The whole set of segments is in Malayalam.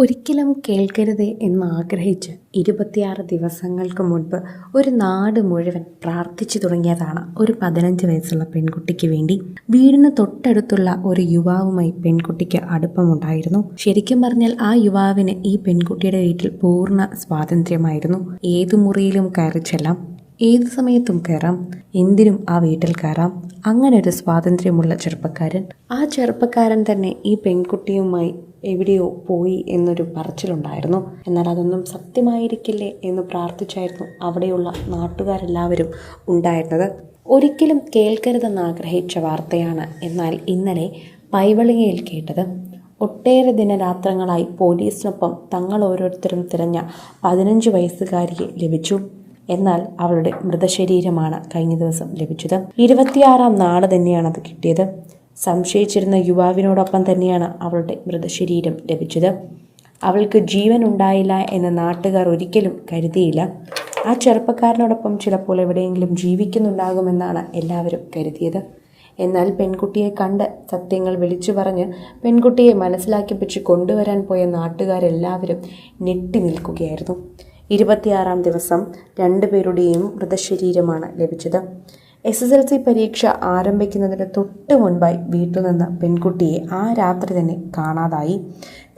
ഒരിക്കലും കേൾക്കരുത് എന്നാഗ്രഹിച്ച് ഇരുപത്തിയാറ് ദിവസങ്ങൾക്ക് മുൻപ് ഒരു നാട് മുഴുവൻ പ്രാർത്ഥിച്ചു തുടങ്ങിയതാണ് ഒരു പതിനഞ്ച് വയസ്സുള്ള പെൺകുട്ടിക്ക് വേണ്ടി. വീടിന് തൊട്ടടുത്തുള്ള ഒരു യുവാവുമായി പെൺകുട്ടിക്ക് അടുപ്പമുണ്ടായിരുന്നു. ശരിക്കും പറഞ്ഞാൽ ആ യുവാവിന് ഈ പെൺകുട്ടിയുടെ വീട്ടിൽ പൂർണ സ്വാതന്ത്ര്യമായിരുന്നു. ഏതു മുറിയിലും കയറി ചെല്ലാം ഏത് സമയത്തും കയറാം എന്തിനും ആ വീട്ടിൽ കയറാം. അങ്ങനെ ഒരു സ്വാതന്ത്ര്യമുള്ള ചെറുപ്പക്കാരൻ. ആ ചെറുപ്പക്കാരൻ തന്നെ ഈ പെൺകുട്ടിയുമായി എവിടെയോ പോയി എന്നൊരു പറച്ചിലുണ്ടായിരുന്നു. എന്നാൽ അതൊന്നും സത്യമായിരിക്കില്ലേ എന്ന് പ്രാർത്ഥിച്ചായിരുന്നു അവിടെയുള്ള നാട്ടുകാരെല്ലാവരും ഉണ്ടായിരുന്നത്. ഒരിക്കലും കേൾക്കരുതെന്ന് ആഗ്രഹിച്ച വാർത്തയാണ് എന്നാൽ ഇന്നലെ പൈവളികയിൽ കേട്ടത്. ഒട്ടേറെ ദിനരാത്രങ്ങളായി പോലീസിനൊപ്പം തങ്ങൾ ഓരോരുത്തരും തിരഞ്ഞ പതിനഞ്ച് വയസ്സുകാരിയെ ലഭിച്ചു. എന്നാൽ അവളുടെ മൃതശരീരമാണ് കഴിഞ്ഞ ദിവസം ലഭിച്ചത്. ഇരുപത്തിയാറാം നാൾ തന്നെയാണ് അത് കിട്ടിയത്. സംശയിച്ചിരുന്ന യുവാവിനോടൊപ്പം തന്നെയാണ് അവളുടെ മൃതശരീരം ലഭിച്ചത്. അവൾക്ക് ജീവൻ ഉണ്ടായില്ല എന്ന് നാട്ടുകാർ ഒരിക്കലും കരുതിയില്ല. ആ ചെറുപ്പക്കാരനോടൊപ്പം ചിലപ്പോൾ എവിടെയെങ്കിലും ജീവിക്കുന്നുണ്ടാകുമെന്നാണ് എല്ലാവരും കരുതിയത്. എന്നാൽ പെൺകുട്ടിയെ കണ്ട് സത്യങ്ങൾ വിളിച്ചു പറഞ്ഞ് പെൺകുട്ടിയെ മനസ്സിലാക്കിപ്പിച്ച് കൊണ്ടുവരാൻ പോയ നാട്ടുകാരെല്ലാവരും ഞെട്ടി നിൽക്കുകയായിരുന്നു. ഇരുപത്തിയാറാം ദിവസം രണ്ടുപേരുടെയും മൃതശരീരമാണ് ലഭിച്ചത്. എസ് എസ് എൽ സി പരീക്ഷ ആരംഭിക്കുന്നതിന് തൊട്ട് മുൻപായി വീട്ടിൽ നിന്ന് പെൺകുട്ടിയെ ആ രാത്രി തന്നെ കാണാതായി.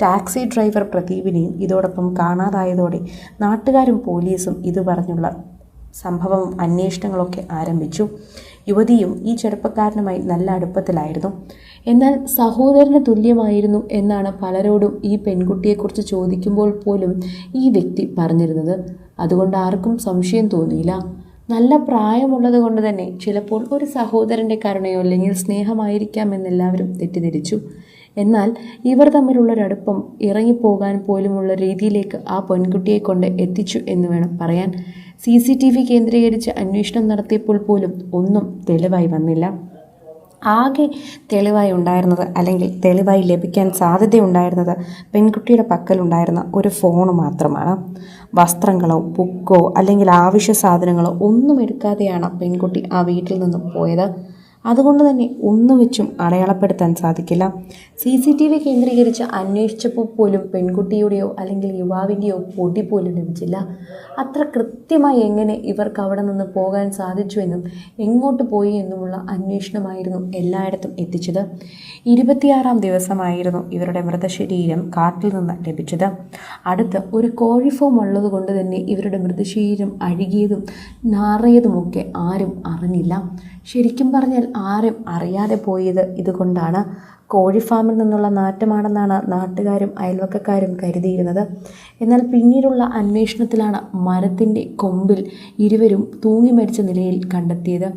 ടാക്സി ഡ്രൈവർ പ്രദീപിനെയും ഇതോടൊപ്പം കാണാതായതോടെ നാട്ടുകാരും പോലീസും ഇത് പറഞ്ഞുള്ള സംഭവവും അന്വേഷണങ്ങളൊക്കെ ആരംഭിച്ചു. യുവതിയും ഈ ചെറുപ്പക്കാരനുമായി നല്ല അടുപ്പത്തിലായിരുന്നു. എന്നാൽ സഹോദരന് തുല്യമായിരുന്നു എന്നാണ് പലരോടും ഈ പെൺകുട്ടിയെക്കുറിച്ച് ചോദിക്കുമ്പോൾ പോലും ഈ വ്യക്തി പറഞ്ഞിരുന്നത്. അതുകൊണ്ട് ആർക്കും സംശയം തോന്നിയില്ല. നല്ല പ്രായമുള്ളത് കൊണ്ട് തന്നെ ചിലപ്പോൾ ഒരു സഹോദരന്റെ കരുണയോ അല്ലെങ്കിൽ സ്നേഹമായിരിക്കാം എന്നെല്ലാവരും തെറ്റിദ്ധരിച്ചു. എന്നാൽ ഇവർ തമ്മിലുള്ളൊരടുപ്പം ഇറങ്ങിപ്പോകാൻ പോലുമുള്ള രീതിയിലേക്ക് ആ പെൺകുട്ടിയെ കൊണ്ട് എത്തിച്ചു എന്ന് വേണം പറയാൻ. സി സി ടി വി കേന്ദ്രീകരിച്ച് അന്വേഷണം നടത്തിയപ്പോൾ പോലും ഒന്നും തെളിവായി വന്നില്ല. ആകെ തെളിവായി ഉണ്ടായിരുന്നത് അല്ലെങ്കിൽ തെളിവായി ലഭിക്കാൻ സാധ്യതയുണ്ടായിരുന്നത് പെൺകുട്ടിയുടെ പക്കലുണ്ടായിരുന്ന ഒരു ഫോണ് മാത്രമാണ്. വസ്ത്രങ്ങളോ ബുക്കോ അല്ലെങ്കിൽ ആവശ്യ സാധനങ്ങളോ ഒന്നും എടുക്കാതെയാണ് പെൺകുട്ടി ആ വീട്ടിൽ നിന്നും പോയത്. അതുകൊണ്ട് തന്നെ ഒന്നും വെച്ചും അടയാളപ്പെടുത്താൻ സാധിക്കില്ല. സി സി ടി വി കേന്ദ്രീകരിച്ച് അന്വേഷിച്ചപ്പോൾ പോലും പെൺകുട്ടിയുടെയോ അല്ലെങ്കിൽ യുവാവിന്റെയോ പൊടി പോലും ലഭിച്ചില്ല. അത്ര കൃത്യമായി എങ്ങനെ ഇവർക്ക് അവിടെ നിന്ന് പോകാൻ സാധിച്ചുവെന്നും എങ്ങോട്ട് പോയി എന്നുമുള്ള അന്വേഷണമായിരുന്നു എല്ലായിടത്തും എത്തിച്ചത്. ഇരുപത്തിയാറാം ദിവസമായിരുന്നു ഇവരുടെ മൃതശരീരം കാട്ടിൽ നിന്ന് ലഭിച്ചത്. അടുത്ത് ഒരു കോഴിഫോം ഉള്ളതുകൊണ്ട് തന്നെ ഇവരുടെ മൃതശരീരം അഴുകിയതും നാറിയതുമൊക്കെ ആരും അറിഞ്ഞില്ല. ശരിക്കും പറഞ്ഞാൽ ആരും അറിയാതെ പോയത് ഇതുകൊണ്ടാണ് കോഴി ഫാമിൽ നിന്നുള്ള നാറ്റമാണെന്നാണ് നാട്ടുകാരും അയൽവക്കക്കാരും കരുതിയിരുന്നത്. എന്നാൽ പിന്നീടുള്ള അന്വേഷണത്തിലാണ് മരത്തിന്റെ കൊമ്പിൽ ഇരുവരും തൂങ്ങി മരിച്ച നിലയിൽ കണ്ടെത്തിയത്.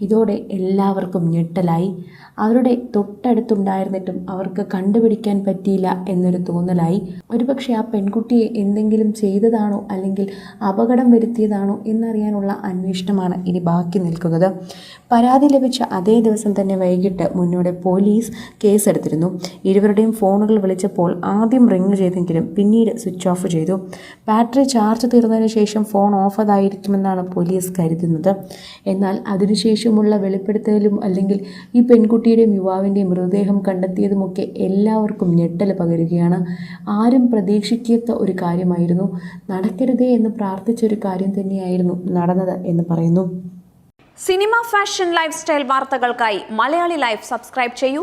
ഇതോടെ എല്ലാവർക്കും ഞെട്ടലായി. അവരുടെ തൊട്ടടുത്തുണ്ടായിരുന്നിട്ടും അവർക്ക് കണ്ടുപിടിക്കാൻ പറ്റിയില്ല എന്നൊരു തോന്നലായി. ഒരുപക്ഷെ ആ പെൺകുട്ടിയെ എന്തെങ്കിലും ചെയ്തതാണോ അല്ലെങ്കിൽ അപകടം വരുത്തിയതാണോ എന്നറിയാനുള്ള അന്വേഷണമാണ് ഇനി ബാക്കി നിൽക്കുന്നത്. പരാതി ലഭിച്ച അതേ ദിവസം തന്നെ വൈകിട്ട് മുന്നോടെ പോലീസ് കേസെടുത്തിരുന്നു. ഇരുവരുടെയും ഫോണുകൾ വിളിച്ചപ്പോൾ ആദ്യം റിങ് ചെയ്തെങ്കിലും പിന്നീട് സ്വിച്ച് ഓഫ് ചെയ്തു. ബാറ്ററി ചാർജ് തീർന്നതിന് ശേഷം ഫോൺ ഓഫ് ആയിരിക്കുമെന്നാണ് പോലീസ് കരുതുന്നത്. എന്നാൽ അതിനുശേഷമുള്ള വെളിപ്പെടുത്തലും അല്ലെങ്കിൽ ഈ പെൺകുട്ടിയുടെയും യുവാവിന്റെയും മൃതദേഹം കണ്ടെത്തിയതുമൊക്കെ എല്ലാവർക്കും ഞെട്ടൽ പകരുകയാണ്. ആരും പ്രതീക്ഷിക്കാത്ത ഒരു കാര്യമായിരുന്നു. നടക്കരുതേ എന്ന് പ്രാർത്ഥിച്ച ഒരു കാര്യം തന്നെയായിരുന്നു നടന്നത് എന്ന് പറയുന്നു. സിനിമ ഫാഷൻ ലൈഫ് സ്റ്റൈൽ വാർത്തകൾക്കായി മലയാളി ലൈഫ് സബ്സ്ക്രൈബ് ചെയ്യൂ.